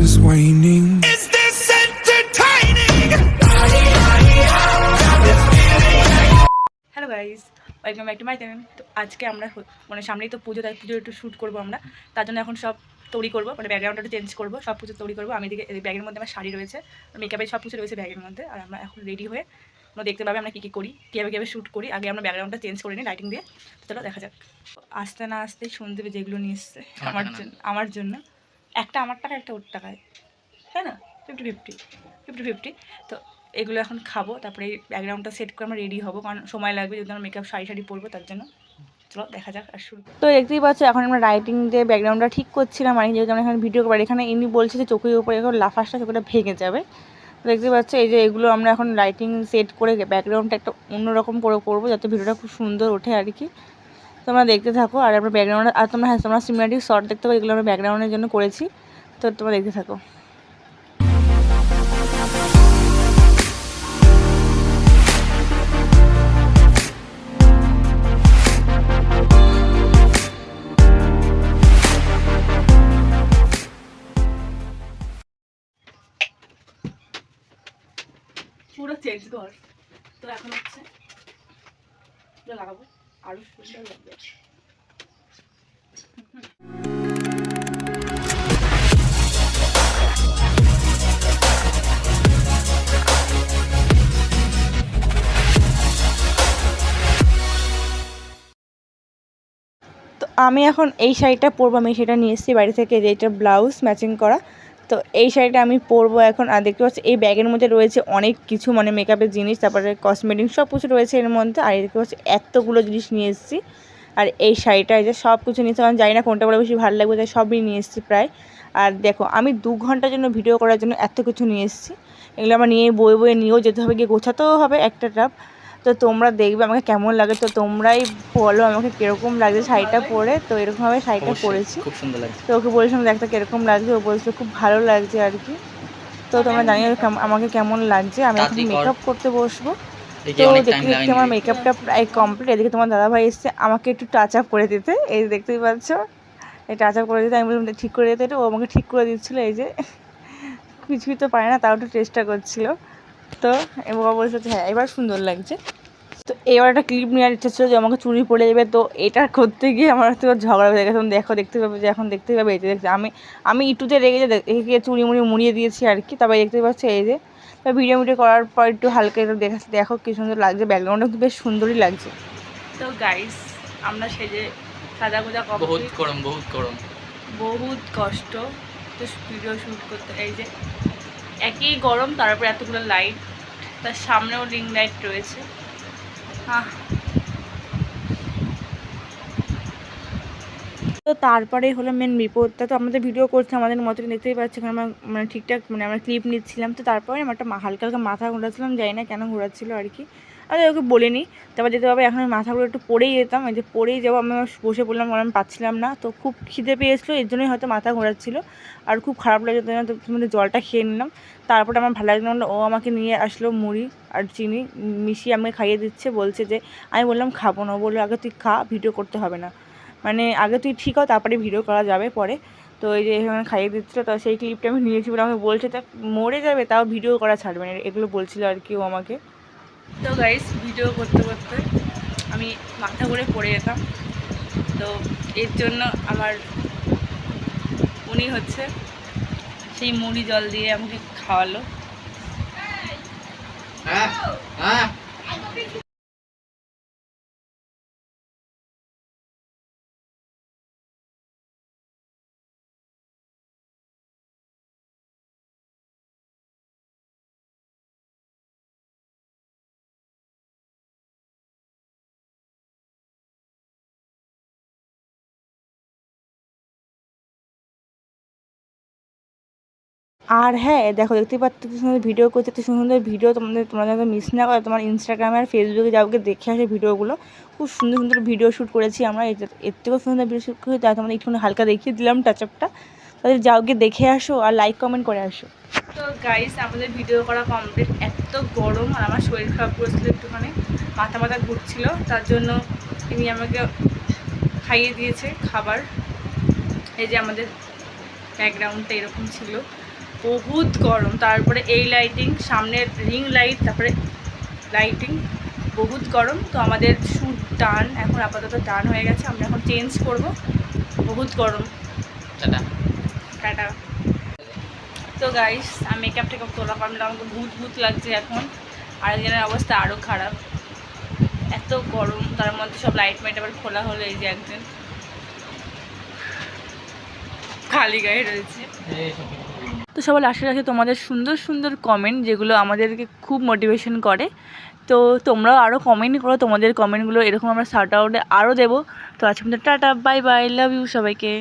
is waning. Is this entertaining? Hello guys welcome back to my channel তো আজকে আমরা মানে সামনেই তো পুজো তাই পুজোর একটু শ্যুট করব আমরা। তার জন্য এখন সব তৈরি করব মানে ব্যাকগ্রাউন্ডটা একটু চেঞ্জ করব সব কিছু তৈরি করব। আমি দিকে এই ব্যাগের মধ্যে আমার শাড়ি রয়েছে মেকআপের সব কিছু রয়েছে ব্যাগের মধ্যে। আর আমরা এখন রেডি হয়ে আমরা দেখতে পাবে আমরা কী কী করি কীভাবে কীভাবে শ্যুট করি। আগে আমরা ব্যাকগ্রাউন্ডটা চেঞ্জ করে নিই লাইটিং দিয়ে। তো চলো দেখা যাক। আসতে না আসতেই শুনতে হবে যেগুলো নিয়ে এসছে। আমার জন্য আমার জন্য। একটা আমার টাকা একটা ওর টাকায় তাই না? ফিফটি ফিফটি ফিফটি ফিফটি তো এগুলো এখন খাব, তারপরে এই ব্যাকগ্রাউন্ডটা সেট করে আমরা রেডি হব, কারণ সময় লাগবে যদি আমরা মেকআপ শাড়ি শাড়ি পরবো, তার জন্য। চলো, দেখা যাক, আর শুরু তো দেখতেই পাচ্ছ, এখন আমরা রাইটিং দিয়ে ব্যাকগ্রাউন্ডটা ঠিক করছিলাম, আর যেহেতু আমরা এখানে ভিডিও করি এখানে ইনি বলছে যে চোখের উপরে এখন লাফাসটা চোখটা ভেঙে যাবে। তো দেখতে পাচ্ছ, এই যে এগুলো আমরা এখন লাইটিং সেট করে ব্যাকগ্রাউন্ডটা একটা অন্যরকম করে করব, যাতে ভিডিওটা খুব সুন্দর ওঠে আর কি। তোমরা দেখতে থাকো, আর আমরা ব্যাকগ্রাউন্ডে আর তোমরা হ্যাঁ তোমরা সিমিলারিটি শর্ট দেখতে পাবো এগুলো আমরা ব্যাকগ্রাউন্ডের জন্য করেছি। তো তোমরা দেখতে থাকো। পুরো চেঞ্জ কর। তো এখন হচ্ছে লাগাবো। আরও সুন্দর লাগবে। আমি এখন এই শাড়িটা পরবো, আমি সেটা নিয়ে এসেছি বাড়ি থেকে যে এটা ব্লাউজ ম্যাচিং করা। তো এই শাড়িটা আমি পরবো এখন। আর দেখতে পাচ্ছি, এই ব্যাগের মধ্যে রয়েছে অনেক কিছু মানে মেকআপের জিনিস, তারপরে কসমেটিক সব কিছু রয়েছে এর মধ্যে। আর দেখতে পাচ্ছি, এতগুলো জিনিস নিয়ে এসেছি। আর এই শাড়িটা যে সব কিছু নিয়েছি আমি জানি না কোনটা বলে বেশি ভালো লাগবে, তাই সবই নিয়ে এসেছি প্রায়। আর দেখো, আমি দু ঘণ্টার জন্য ভিডিও করার জন্য এত কিছু নিয়ে এসেছি। এগুলো আমার নিয়ে বয়ে বয়ে নিয়েও যেতে হবে, গিয়ে গোছাতেও হবে একটা ট্রাপ তো তোমরা দেখবে আমাকে কেমন লাগে। তো তোমরাই বলো আমাকে কীরকম লাগছে শাড়িটা পরে। তো এরকমভাবে শাড়িটা পরেছি। খুব সুন্দর লাগছে। তো ওকে বলেছিলাম দেখতে কীরকম লাগছে। ও বলছে খুব ভালো লাগছে আর কি। তো তোমরা জানিও আমাকে কেমন লাগছে। আমি এখন মেকআপ করতে বসবো। তো দেখতে দেখতে আমার মেকআপটা প্রায় কমপ্লিট এদিকে তোমার দাদাভাই এসছে আমাকে একটু টাচ আপ করে দিতে। এই দেখতেই পাচ্ছ। এই টাচ আপ করে দিতে। আমি বললাম ঠিক করে দিতে। ও আমাকে ঠিক করে দিচ্ছিল এই যে। কিছুই তো পারে না তাও একটু চেষ্টা করছিল। তো এবার বলছে যে হ্যাঁ এবার সুন্দর লাগছে। তো এবার একটা ক্লিপ নেওয়ার ইচ্ছা ছিল যে আমাকে চুরি পড়ে যাবে তো এটা করতে গিয়ে আমার তো ঝগড়া হয়ে গেছে। দেখো দেখতে পাবে যে এখন দেখতে পাবে এই যে দেখতে আমি আমি ইটুতে রেগে যে দেখে চুরি মুড়ি মুড়িয়ে দিয়েছি আর কি তারপরে দেখতে পাচ্ছি এই যে তো ভিডিও মিডিও করার পর একটু হালকা একটু দেখা দেখো কী সুন্দর লাগছে ব্যাকগ্রাউন্ডটা কিন্তু বেশ সুন্দরই লাগছে। তো গাইস আমরা সেজে সাদা গোজা বহুত গরম বহুত গরম। বহুত কষ্ট তো ভিডিও শ্যুট করতে। এই যে একই গরম তারপর এতগুলো লাইট তার সামনেও রিং লাইট রয়েছে। তো তারপরে হলো মেন বিপদটা তো আমাদের ভিডিও করছে, আমাদের মতন দেখতেই পাচ্ছি কারণ আমরা মানে ঠিকঠাক মানে আমরা ক্লিপ নিচ্ছিলাম। তো তারপরে আমার একটা হালকা হালকা মাথা ঘোরাচ্ছিলাম যাই না কেন ঘোরাচ্ছিল আর কি। আর ওকে বলিনি। তারপর যেতে হবে, এখন মাথাগুলো একটু পড়েই যেতাম। এই যে পড়েই যাব, আমি বসে পড়লাম আমি পাচ্ছিলাম না। তো খুব খিদে পেয়েছিলো, এর জন্যই হয়তো মাথা ঘোরাচ্ছিল। আর খুব খারাপ লাগে তো তোমাদের জলটা খেয়ে নিলাম। তারপরে আমার ভালো লাগল ও আমাকে নিয়ে আসলো মুড়ি আর চিনি। মিশিয়ে আমাকে খাইয়ে দিচ্ছে, বলছে যে, আমি বললাম, খাব না। বলল, আগে তুই খা, ভিডিও করতে হবে না। মানে আগে তুই ঠিক হও তারপরে ভিডিও করা যাবে পরে। তো এই যে এখানে খাইয়ে দিচ্ছিল, তো সেই ক্লিপটা আমি নিয়েছি বলে আমাকে বলছে, তা মরে যাবে, তাও ভিডিও করা ছাড়বে না। এগুলো বলছিল আর কি ও আমাকে। তো গাইস ভিডিও করতে করতে আমি মাথা করে পড়ে যেতাম। তো এর জন্য আমার উনি হচ্ছে সেই মুড়ি জল দিয়ে আমাকে খাওয়ালো। হ্যাঁ হ্যাঁ। আর হ্যাঁ দেখো, দেখতেই পাচ্ছ এত সুন্দর ভিডিও করছে, এত সুন্দর ভিডিও তোমাদের, তোমরা যাতে মিস না করো, তোমার ইনস্টাগ্রামে আর ফেসবুকে যাওকে দেখে আসে ভিডিওগুলো খুব সুন্দর সুন্দর ভিডিও শ্যুট করেছি আমরা এর থেকেও সুন্দর ভিডিও শ্যুট করেছি তাই তোমাদের একটু হালকা দেখিয়ে দিলাম টাচ আপটা তাদের যাওকে দেখে আসো আর লাইক কমেন্ট করে আসো। তো গাইস আমাদের ভিডিও করা কমপ্লিট এত গরম, আর আমার শরীর খারাপ করেছিল একটুখানি, মাথা মাথা ঘুরছিল, তার জন্য তিনি আমাকে খাইয়ে দিয়েছে খাবার। এই যে আমাদের ব্যাকগ্রাউন্ডটা এরকম ছিল। বহুত গরম। তারপরে এই লাইটিং সামনের রিং লাইট তারপরে লাইটিং বহুত গরম। তো আমাদের শ্যুট ডান এখন আপাতত ডান হয়ে গেছে। আমরা এখন চেঞ্জ করব। বহুত গরম। টাটা। টাটা। তো গাইস আমি মেকআপ টেকআপ তোলা কারণ আমাকে ভূত ভূত লাগছে এখন। আর একজনের অবস্থা আরও খারাপ। এত গরম। তার মধ্যে সব লাইট মাইট আবার খোলা হলো এই যে একজন খালি গায়ে রয়েছে। তো সবার আশা রাখি তোমাদের সুন্দর সুন্দর কমেন্ট যেগুলো আমাদেরকে খুব মোটিভেশন করে। তো তোমরাও আরও কমেন্ট করো, তোমাদের কমেন্টগুলো এরকম আমরা শার্ট আউটে আরও দেবো। তো আজকে tata bye bye love you সবাইকে।